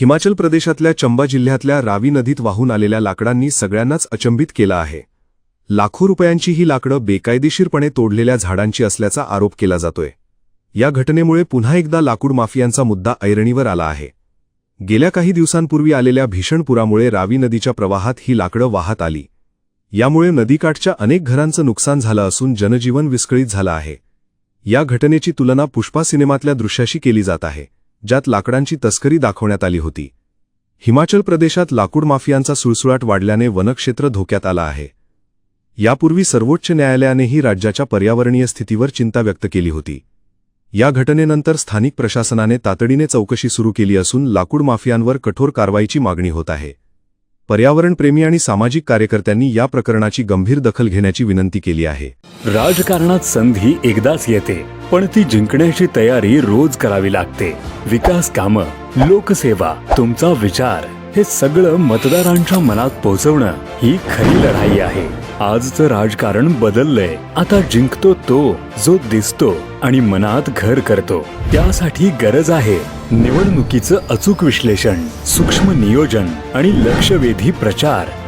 हिमाचल प्रदेशातल्या चंबा जिल्ह्यातल्या रावी नदीत वाहून आलेल्या लाकडांनी सगळ्यांनाच अचंबित केलं आहे. लाखो रुपयांची ही लाकडं बेकायदेशीरपणे तोडलेल्या झाडांची असल्याचा आरोप केला जातोय. या घटनेमुळे पुन्हा एकदा लाकूड माफियांचा मुद्दा ऐरणीवर आला आहे. गेल्या काही दिवसांपूर्वी आलेल्या भीषण पुरामुळे रावी नदीच्या प्रवाहात ही लाकडं वाहत आली. यामुळे नदीकाठच्या अनेक घरांचं नुकसान झालं असून जनजीवन विस्कळीत झालं आहे. या घटनेची तुलना पुष्पा सिनेमातल्या दृश्याशी केली जात आहे. ज्यात लाकडांची तस्करी दाखवण्यात आली होती. हिमाचल प्रदेशात लाकूड माफियांचा सुळसुळाट वाढल्याने वनक्षेत्र धोक्यात आलं आहे. यापूर्वी सर्वोच्च न्यायालयानेही राज्याच्या पर्यावरणीय स्थितीवर चिंता व्यक्त केली होती. या घटनेनंतर स्थानिक प्रशासनाने तातडीने चौकशी सुरू केली असून लाकूड माफियांवर कठोर कारवाईची मागणी होत आहे. पर्यावरणप्रेमी आणि सामाजिक कार्यकर्त्यांनी या प्रकरणाची गंभीर दखल घेण्याची विनंती केली आहे. राजकारणात संधी एकदाच येते पण ती जिंकण्याची तयारी रोज करावी लागते. विकास कामं लोकसेवा तुमचा विचार हे सगळं मतदारांच्या मनात पोहोचवणं ही खरी लढाई आहे. आजचं राजकारण बदललंय आता जिंकतो तो जो दिसतो. आणि मनात घर करतो. त्यासाठी गरज आहे निवडणुकीचं अचूक विश्लेषण सूक्ष्म नियोजन आणि लक्षवेधी प्रचार.